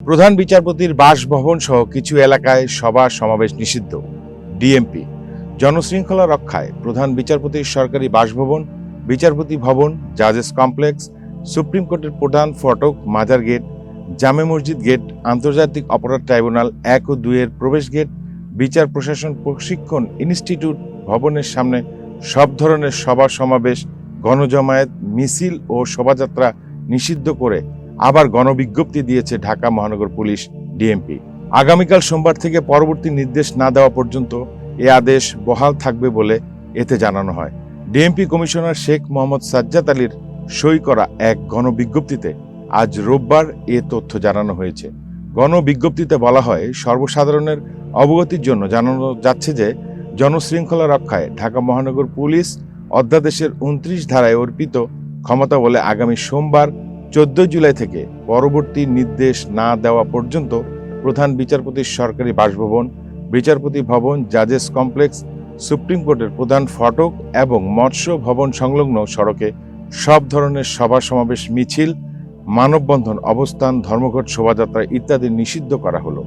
প্রধান বিচারপতির বাসভবন সহ কিছু এলাকায় সভা সমাবেশ নিষিদ্ধ। ডিএমপি জনশৃঙ্খলা রক্ষায় প্রধান বিচারপতির সরকারি বাসভবন, বিচারপতি ভবন, জাজেস কমপ্লেক্স, সুপ্রিম কোর্টের প্রধান ফটক, মাজার গেট, জামে মসজিদ গেট, আন্তর্জাতিক অপরাধ ট্রাইব্যুনাল এক ও দুইয়ের প্রবেশ গেট, বিচার প্রশাসন প্রশিক্ষণ ইনস্টিটিউট, ভবনের সামনে সব ধরনের সভা সমাবেশ, গণজমায়েত, মিছিল ও শোভাযাত্রা নিষিদ্ধ করে আবার গণবিজ্ঞপ্তি দিয়েছে ঢাকা মহানগর পুলিশ ডিএমপি। আগামীকাল সোমবার থেকে পরবর্তী নির্দেশ না দেওয়া পর্যন্ত এ আদেশ বহাল থাকবে বলে এতে জানানো হয়। ডিএমপি কমিশনার শেখ মোহাম্মদ সাজ্জাদ আলীর সই করা এক গণবিজ্ঞপ্তিতে আজ রোববার এ তথ্য জানানো হয়েছে। গণবিজ্ঞপ্তিতে বলা হয়, সর্বসাধারণের অবগতির জন্য জানানো যাচ্ছে যে, জনশৃঙ্খলা রক্ষায় ঢাকা মহানগর পুলিশ অধ্যাদেশের উনত্রিশ ধারায় অর্পিত ক্ষমতা বলে আগামী সোমবার চোদ্দ জুলাই থেকে পরবর্তী নির্দেশ না দেওয়া পর্যন্ত প্রধান বিচারপতির সরকারি বাসভবন, বিচারপতি ভবন, জাজেস কমপ্লেক্স, সুপ্রিম কোর্টের প্রধান ফটক এবং মৎস্য ভবন সংলগ্ন সড়কে সব ধরনের সভা সমাবেশ, মিছিল, মানববন্ধন, অবস্থান, ধর্মঘট, শোভাযাত্রা ইত্যাদি নিষিদ্ধ করা হলো।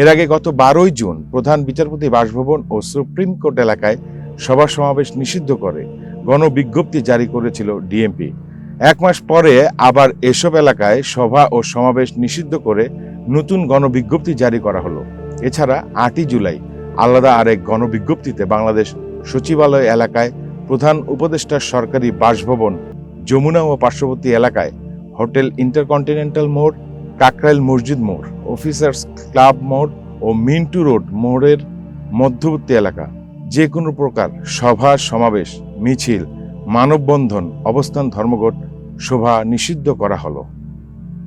এর আগে গত বারোই জুন প্রধান বিচারপতি বাসভবন ও সুপ্রিম কোর্ট এলাকায় সভা সমাবেশ নিষিদ্ধ করে গণবিজ্ঞপ্তি জারি করেছিল ডিএমপি। এক মাস পরে আবার এসব এলাকায় সভা ও সমাবেশ নিষিদ্ধ করে নতুন গণবিজ্ঞপ্তি জারি করা হলো। এছাড়া আটই জুলাই আলাদা আরেক গণবিজ্ঞপ্তিতে বাংলাদেশ সচিবালয় এলাকায় প্রধান উপদেষ্টার সরকারি বাসভবন, যমুনা ও পার্শ্ববর্তী এলাকায় হোটেল ইন্টারকন্টিনেন্টাল মোড়, কাকরাইল মসজিদ মোড়, অফিসার্স ক্লাব মোড় ও মিন্টু রোড মোড়ের মধ্যবর্তী এলাকা। যে কোনো প্রকার সভা, সমাবেশ, মিছিল মানববন্ধন অবস্থান ধর্মঘট শোভা নিষিদ্ধ করা হলো।